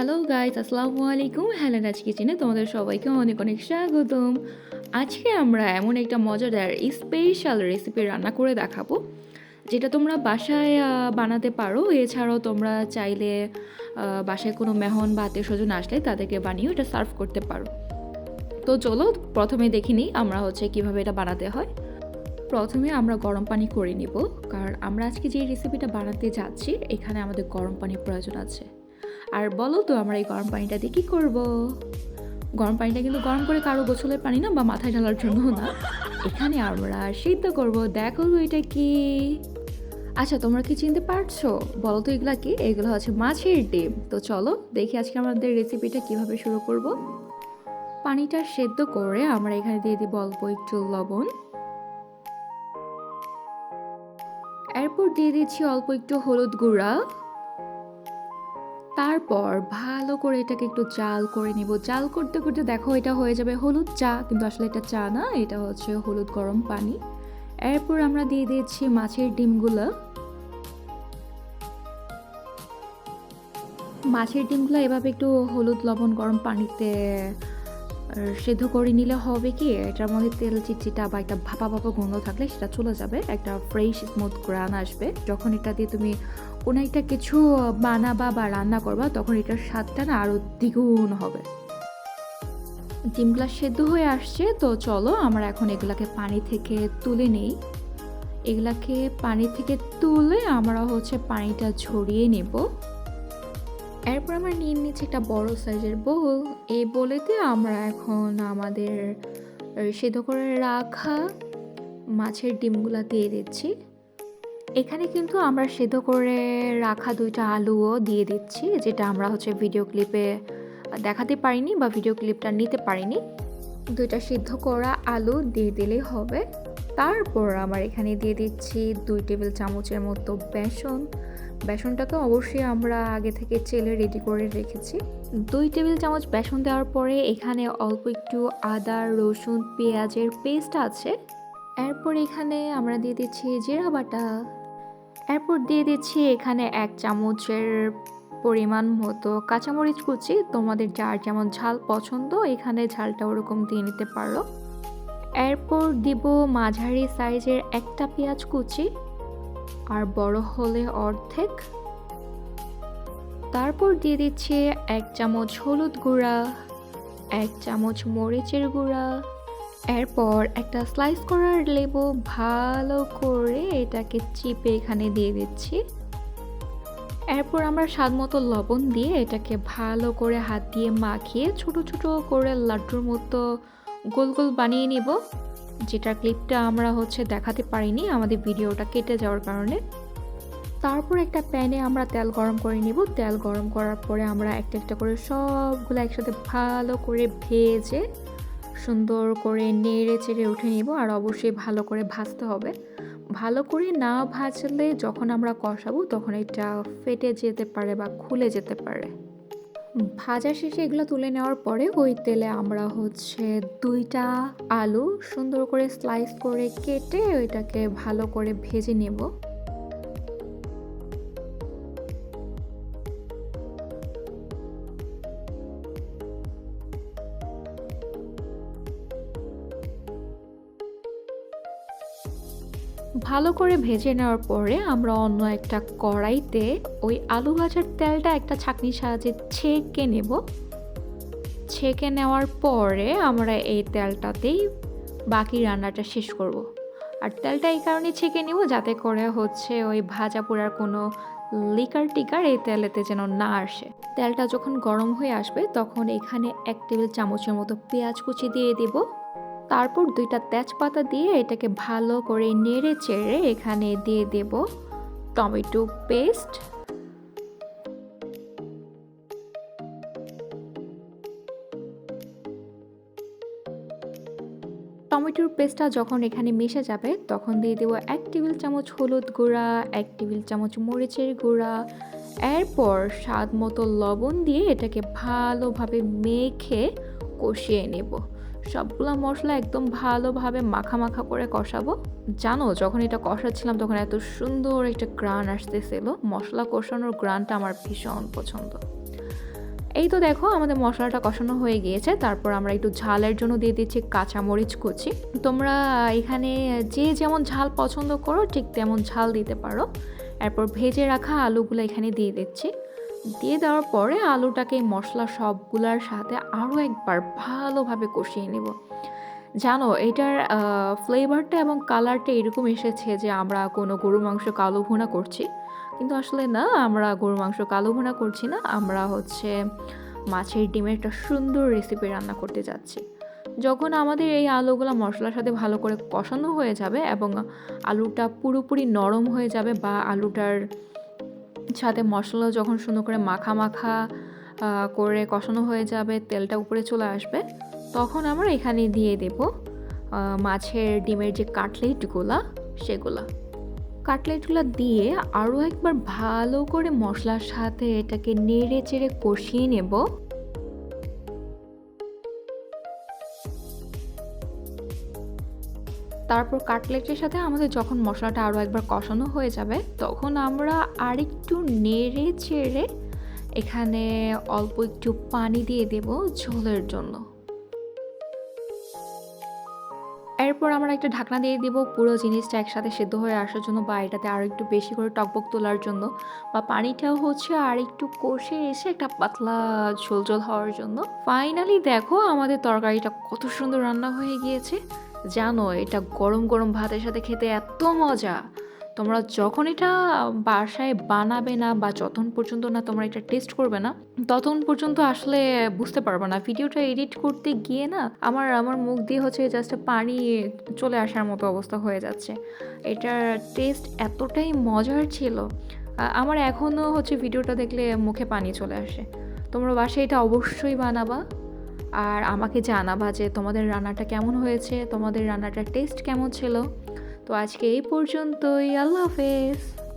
Hello guys আসসালামু আলাইকুম। Hello, রাজ কিচেনে তোমাদের সবাইকে অনেক অনেক স্বাগতম। আজকে আমরা এমন একটা মজাদার স্পেশাল রেসিপি রান্না করে দেখাবো, যেটা তোমরা বাসায় বানাতে পারো। এছাড়াও তোমরা চাইলে বাসায় কোনো মেহন বা আত্মীয় স্বজন আসলে তাদেরকে বানিয়ে এটা সার্ভ করতে পারো। তো চলো, প্রথমে দেখে নিই আমরা হচ্ছে কীভাবে এটা বানাতে হয়। প্রথমে আমরা গরম পানি করে নিব, কারণ আমরা আজকে যে রেসিপিটা বানাতে যাচ্ছি, এখানে আমাদের গরম পানির প্রয়োজন আছে। আর বলো তো, আমরা এই গরম পানিটা দিয়ে কী করব? গরম পানিটা কিন্তু গরম করে কারও গোসলের পানি না বা মাথায় ঢালার জন্য না। এখানে আমরা সিদ্ধ করব। দেখো এটা কি? আচ্ছা তোমরা কি চিনতে পারছ? বলো তো এগুলা কি? এগুলো হচ্ছে মাছের ডিম। তো চলো দেখি আজকে আমাদের রেসিপিটা কীভাবে শুরু করব। পানিটা সেদ্ধ করে আমরা এখানে দিয়ে দিব অল্প একটু লবণ। এরপর দিয়ে দিচ্ছি অল্প একটু হলুদ গুঁড়া। তারপর ভালো করে এটাকে একটু জাল করে নিব। জাল করতে করতে দেখো এটা হয়ে যাবে হলুদ চা, কিন্তু আসলে এটা চা না, এটা হচ্ছে হলুদ গরম পানি। এরপর আমরা দিয়ে দিয়েছি মাছের ডিমগুলো। মাছের ডিমগুলো এভাবে একটু হলুদ লবণ গরম পানিতে সেদ্ধ করে নিলে হবে কি, এটার মধ্যে তেল চিটচিটা বা একটা ভাপা ভাপা গন্ধ থাকলে সেটা চলে যাবে, একটা ফ্রেশ স্মুথ গ্রান আসবে। যখন এটা দিয়ে তুমি কোনো একটা কিছু বানাবা বা রান্না করবা, তখন এটার স্বাদটা না আরও দ্বিগুণ হবে। ডিমগুলা সেদ্ধ হয়ে আসছে, তো চলো আমরা এখন এগুলাকে পানি থেকে তুলে নেই। এগুলাকে পানি থেকে তুলে আমরা হচ্ছে পানিটা ঝরিয়ে নেব। এরপর আমরা নিয়ে নিচ্ছি একটা বড় সাইজের বোল এই বোলেতে আমরা এখন আমাদের সেদ্ধ করে রাখা মাছের ডিমগুলা দিয়ে দিচ্ছি। এখানে কিন্তু আমরা সেদ্ধ করে রাখা দুইটা আলুও দিয়ে দিচ্ছি, যেটা আমরা হচ্ছে ভিডিও ক্লিপে দেখাতে পারিনি বা ভিডিও ক্লিপটা নিতে পারিনি। দুইটা সিদ্ধ করা আলু দিয়ে দিলেই হবে। তারপর আমার এখানে দিয়ে দিচ্ছি দুই টেবিল চামচের মতো বেসন বেসনটাকে অবশ্যই আমরা আগে থেকে চেলে রেডি করে রেখেছি। দুই টেবিল চামচ বেসন দেওয়ার পরে এখানে অল্প একটু আদা, রসুন, পেঁয়াজের পেস্ট আছে। এরপর এখানে আমরা দিয়ে দিচ্ছি জিরা বাটা। এরপর দিয়ে দিচ্ছি এখানে এক চামচের পরিমাণ মতো কাঁচামরিচ কুচি। তোমাদের যার যেমন ঝাল পছন্দ, এখানে ঝালটা ওরকম দিয়ে নিতে পারো। এরপর দিব মাঝারি সাইজের একটা পেঁয়াজ কুচি। আর বড় হলে অর্ধেক। তারপর দিয়ে দিচ্ছি এক চামচ হলুদ গুঁড়া, এক চামচ মরিচের গুঁড়া। এরপর একটা স্লাইস করার লেবু ভালো করে এটাকে চিপে এখানে দিয়ে দিচ্ছি। এরপর আমরা স্বাদ মতো লবণ দিয়ে এটাকে ভালো করে হাত দিয়ে মাখিয়ে ছোট ছোট করে লাড্ডুর মতো গোল গোল বানিয়ে নিব। যেটার ক্লিপটা আমরা হচ্ছে দেখাতে পারিনি, আমাদের ভিডিওটা কেটে যাওয়ার কারণে। তারপর একটা প্যানে আমরা তেল গরম করে নিব। তেল গরম করার পরে আমরা একটা একটা করে সবগুলো একসাথে ভালো করে ভেজে সুন্দর করে নেড়ে চেড়ে উঠে নিব আর অবশ্যই ভালো করে ভাজতে হবে। ভালো করে না ভাজলে যখন আমরা কষাবো তখন এটা ফেটে যেতে পারে বা খুলে যেতে পারে। ভাজা শেষে এগুলো তুলে নেওয়ার পরে ওই তেলে আমরা হচ্ছে দুইটা আলু সুন্দর করে স্লাইস করে কেটে ওইটাকে ভালো করে ভেজে নেব। ভালো করে ভেজে নেওয়ার পরে আমরা অন্য একটা কড়াইতে ওই আলু ভাজার তেলটা একটা ছাঁকনির সাহায্যে ছেঁকে নেব। ছেঁকে নেওয়ার পরে আমরা এই তেলটাতেই বাকি রান্নাটা শেষ করব। আর তেলটা এই কারণে ছেঁকে নেব যাতে করে হচ্ছে ওই ভাজা পোড়ার কোনো লিকার টিকার এই তেলেতে যেন না আসে। তেলটা যখন গরম হয়ে আসবে তখন এখানে এক টেবিল চামচের মতো পেঁয়াজ কুচি দিয়ে দেবো। তারপর দুইটা তেজপাতা দিয়ে এটাকে ভালো করে নেড়ে চেড়ে এখানে দিয়ে দেব টমেটো পেস্ট। টমেটোর পেস্টটা যখন এখানে মিশে যাবে, তখন দিয়ে দেবো এক টেবিল চামচ হলুদ গুঁড়া, এক টেবিল চামচ মরিচের গুঁড়া। এরপর স্বাদ মতো লবণ দিয়ে এটাকে ভালোভাবে মেখে কষিয়ে নেব। সবগুলো মশলা একদম ভালোভাবে মাখা মাখা করে কষাবো। জানো, যখন এটা কষাচ্ছিলাম তখন এত সুন্দর একটা গ্রান আসতেছিল। মশলা কষানোর গ্রানটা আমার ভীষণ পছন্দ। এই তো দেখো, আমাদের মশলাটা কষানো হয়ে গিয়েছে। তারপর আমরা একটু ঝালের জন্য দিয়ে দিচ্ছি কাঁচামরিচ কুচি। তোমরা এখানে যে যেমন ঝাল পছন্দ করো, ঠিক তেমন ঝাল দিতে পারো। এরপর ভেজে রাখা আলুগুলো এখানে দিয়ে দিচ্ছি। দিয়ে দেওয়ার পরে আলুটাকে মশলা সবগুলার সাথে আরও একবার ভালোভাবে কষিয়ে নেব। জানো, এটার ফ্লেভারটা এবং কালারটা এরকম এসেছে যে আমরা কোনো গরু মাংস কালো ভুনা করছি। কিন্তু আসলে না, আমরা গরু মাংস কালো ভুনা করছি না, আমরা হচ্ছে মাছের ডিমের একটা সুন্দর রেসিপি রান্না করতে যাচ্ছি। যখন আমাদের এই আলুগুলো মশলার সাথে ভালো করে কষানো হয়ে যাবে এবং আলুটা পুরোপুরি নরম হয়ে যাবে বা আলুটার সাথে মশলা যখন সুন্দর করে মাখা মাখা করে কষানো হয়ে যাবে, তেলটা উপরে চলে আসবে, তখন আমরা এখানে দিয়ে দেব মাছের ডিমের যে কাটলেটগুলা, সেগুলা। কাটলেটগুলো দিয়ে আরও একবার ভালো করে মশলার সাথে এটাকে নেড়ে চেড়ে কষিয়ে নেব। তারপর কাটলেটের সাথে আমাদের যখন মশলাটা আরও একবার কষানো হয়ে যাবে, তখন আমরা আরেকটু নেড়ে চেড়ে এখানে অল্প একটু পানি দিয়ে দেব ঝোলের জন্য। এরপর আমরা একটা ঢাকনা দিয়ে দিব, পুরো জিনিসটা একসাথে সেদ্ধ হয়ে আসার জন্য বা এটাতে আরও একটু বেশি করে টকবক তোলার জন্য বা পানিটাও হচ্ছে আর একটু কষে এসে একটা পাতলা ঝোল ঝোল হওয়ার জন্য। ফাইনালি দেখো আমাদের তরকারিটা কত সুন্দর রান্না হয়ে গিয়েছে। জানো, এটা গরম গরম ভাতের সাথে খেতে এত মজা। তোমরা যখন এটা বাসায় বানাবে না বা যতক্ষণ পর্যন্ত না তোমরা এটা টেস্ট করবে না ততক্ষণ পর্যন্ত আসলে বুঝতে পারবে না। ভিডিওটা এডিট করতে গিয়ে না আমার আমার মুখ দিয়ে হচ্ছে জাস্ট পানি চলে আসার মতো অবস্থা হয়ে যাচ্ছে। এটার টেস্ট এতটাই মজার ছিল। আমার এখনও হচ্ছে ভিডিওটা দেখলে মুখে পানি চলে আসে। তোমরা বাসায় এটা অবশ্যই বানাবা। আর আমাকে জানাবা যে তোমাদের রান্নাটা কেমন হয়েছে, তোমাদের রান্নাটার টেস্ট কেমন ছিল। তো আজকে এই পর্যন্তই, আল্লাহ হাফেজ।